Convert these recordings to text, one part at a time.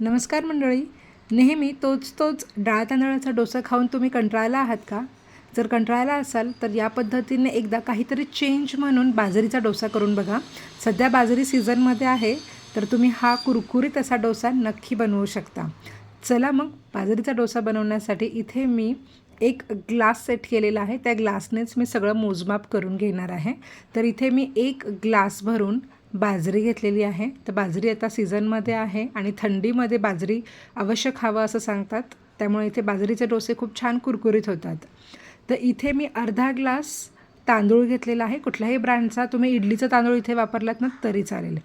नमस्कार मंडळी. नेहमी तोच तोच डाळ तांदळाचा डोसा खाऊन तुम्ही कंटाळला आहात का? जर कंटाळला असाल तर या पद्धतीने एकदा काहीतरी चेंज म्हणून बाजरीचा डोसा करून बघा. सध्या बाजरी सीझनमध्ये आहे तर तुम्ही हा कुरकुरीत असा डोसा नक्की बनवू शकता. चला मग बाजरीचा डोसा बनवण्यासाठी इथे मी एक ग्लास सेट केलेला आहे. त्या ग्लासनेच मी सगळं मोजमाप करून घेणार आहे. तर इथे मी एक ग्लास भरून बाजरी घेतलेली आहे. तर बाजरी आता सीझनमध्ये आहे आणि थंडीमध्ये बाजरी अवश्य खावं असं सांगतात. त्यामुळे इथे बाजरीचे डोसे खूप छान कुरकुरीत होतात. तर इथे मी अर्धा ग्लास तांदूळ घेतलेला आहे. कुठल्याही ब्रँडचा तुम्ही इडलीचा तांदूळ इथे वापरलात ना तरी चालेल.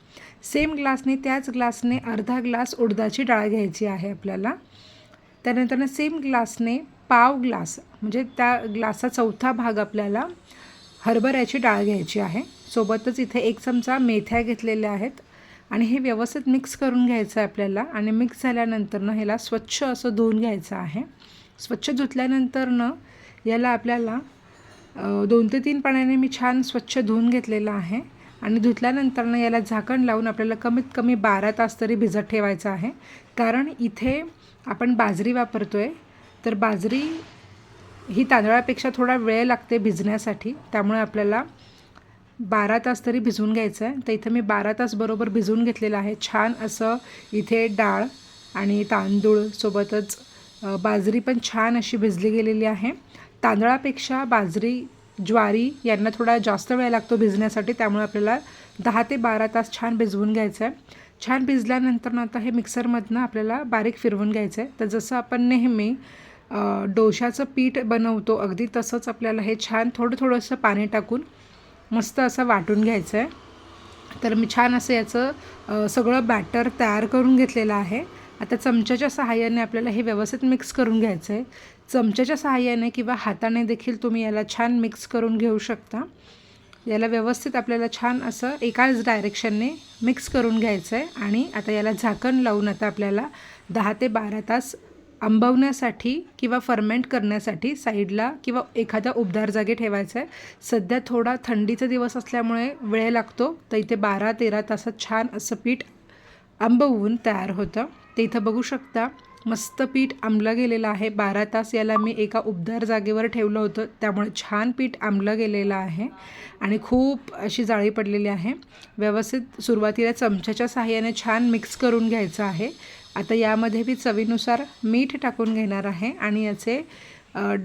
सेम ग्लासने त्याच ग्लासने अर्धा ग्लास उडदाची डाळ घ्यायची आहे आपल्याला. त्यानंतर सेम ग्लासने पाव ग्लास म्हणजे त्या ग्लासचा चौथा भाग आपल्याला हरभऱ्याची डाळ घ्यायची आहे. सोबतच इथे एक चमचा मेथ्या घेतलेल्या आहेत. आणि हे व्यवस्थित मिक्स करून घ्यायचं आहे आपल्याला. आणि मिक्स झाल्यानंतरनं ह्याला स्वच्छ असं धुवून घ्यायचं आहे. स्वच्छ धुतल्यानंतरनं याला आपल्याला दोन ते तीन पाण्याने मी छान स्वच्छ धुवून घेतलेलं आहे. आणि धुतल्यानंतरनं याला झाकण लावून आपल्याला कमीत कमी बारा तास तरी भिजत ठेवायचं आहे. कारण इथे आपण बाजरी वापरतो आहे तर बाजरी ही तांदळापेक्षा थोडा वेळ लागते भिजण्यासाठी. त्यामुळे आपल्याला बारा तास तरी भिजवून घ्यायचं आहे तर इथं मी बारा तास बरोबर भिजवून घेतलेलं आहे. छान असं इथे डाळ आणि तांदूळ सोबतच बाजरी पण छान अशी भिजली गेलेली आहे. तांदळापेक्षा बाजरी ज्वारी यांना थोडा जास्त वेळ लागतो भिजण्यासाठी. त्यामुळे आपल्याला दहा ते बारा तास छान भिजवून घ्यायचं आहे छान भिजल्यानंतर आता हे मिक्सरमधनं आपल्याला बारीक फिरवून घ्यायचं आहे तर जसं आपण नेहमी डोशाचं पीठ बनवतो अगदी तसंच आपल्याला हे छान थोडं थोडंसं पाणी टाकून मस्त असं वाटून घ्यायचं आहे. तर मी छान असं याचं सगळं बॅटर तयार करून घेतलेलं आहे. आता चमच्याच्या सहाय्याने आपल्याला हे व्यवस्थित मिक्स करून घ्यायचं आहे चमच्याच्या सहाय्याने किंवा हाताने देखील तुम्ही याला छान मिक्स करून घेऊ शकता. याला व्यवस्थित आपल्याला छान असं एकाच डायरेक्शनने मिक्स करून घ्यायचं आहे आणि आता याला झाकण लावून आता आपल्याला दहा ते बारा तास आंबवण्यासाठी किंवा फर्मेंट करण्यासाठी साईडला किंवा एखाद्या उबदार जागी ठेवायचं आहे. सध्या थोडा थंडीचा दिवस असल्यामुळे वेळ लागतो. तर इथे बारा तेरा तासात छान असं पीठ आंबवून तयार होतं. ते इथं बघू शकता. मस्त पीठ आंबलं गेलेलं आहे. बारा तास याला मी एका उबदार जागेवर ठेवलं होतं. त्यामुळे छान पीठ आंबलं गेलेलं आहे आणि खूप अशी जाळी पडलेली आहे. व्यवस्थित सुरुवातीला चमच्याच्या सहाय्याने छान मिक्स करून घ्यायचं आहे. आता यामध्ये मी चवीनुसार मीठ टाकून घेणार आहे आणि याचे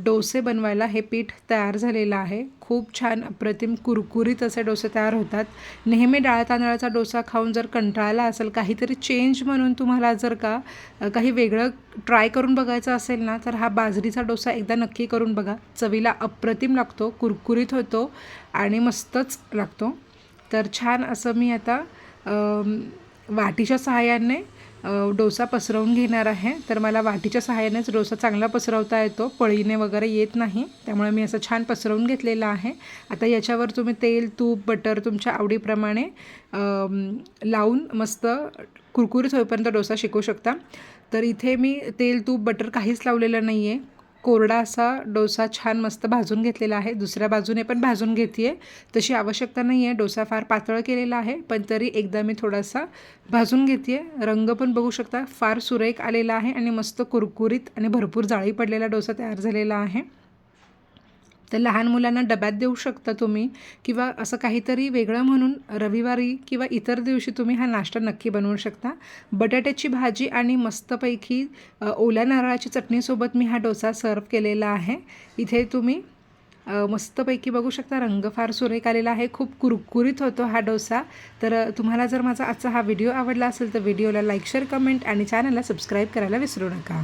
डोसे बनवायला हे पीठ तयार झालेलं आहे. खूप छान अप्रतिम कुरकुरीत असे डोसे तयार होतात. नेहमी डाळ तांदळाचा डोसा खाऊन जर कंटाळला असेल काहीतरी चेंज म्हणून तुम्हाला जर का काही वेगळं ट्राय करून बघायचं असेल ना तर हा बाजरीचा डोसा एकदा नक्की करून बघा. चवीला अप्रतिम लागतो कुरकुरीत होतो आणि मस्तच लागतो. तर छान असं मी आता वाटीच्या सहाय्याने डोसा पसरवून घेणार आहे. तर मला वाटीच्या सहाय्यानेच डोसा चांगला पसरवता येतो. पळीने वगैरे येत नाही. त्यामुळे मी असं छान पसरवून घेतलेलं आहे. आता याच्यावर तुम्ही तेल तूप बटर तुमच्या आवडीप्रमाणे लावून मस्त कुरकुरीत होईपर्यंत डोसा शिकू शकता. तर इथे मी तेल तूप बटर काहीच लावलेलं नाही आहे कोरडा असा डोसा छान मस्त भाजून घेतलेला आहे. दुसऱ्या बाजूने पण भाजून घेते आहे तशी आवश्यकता नाही आहे डोसा फार पातळ केलेला आहे पण तरी एकदा मी थोडासा भाजून घेते आहे रंग पण बघू शकता फार सुरेख आलेला आहे आणि मस्त कुरकुरीत आणि भरपूर जाळी पडलेला डोसा तयार झालेला आहे. तर लहान मुलांना डब्यात देऊ शकता तुम्ही किंवा असं काहीतरी वेगळं म्हणून रविवारी किंवा इतर दिवशी तुम्ही हा नाश्ता नक्की बनवू शकता. बटाट्याची भाजी आणि मस्तपैकी ओल्या नारळाची चटणीसोबत मी हा डोसा सर्व केलेला आहे. इथे तुम्ही मस्तपैकी बघू शकता रंग फार सुरेख आलेला आहे. खूप कुरकुरीत होतो हा डोसा. तर तुम्हाला जर माझा आजचा हा व्हिडिओ आवडला असेल तर व्हिडिओला लाईक शेअर कमेंट आणि चॅनलला सबस्क्राईब करायला विसरू नका.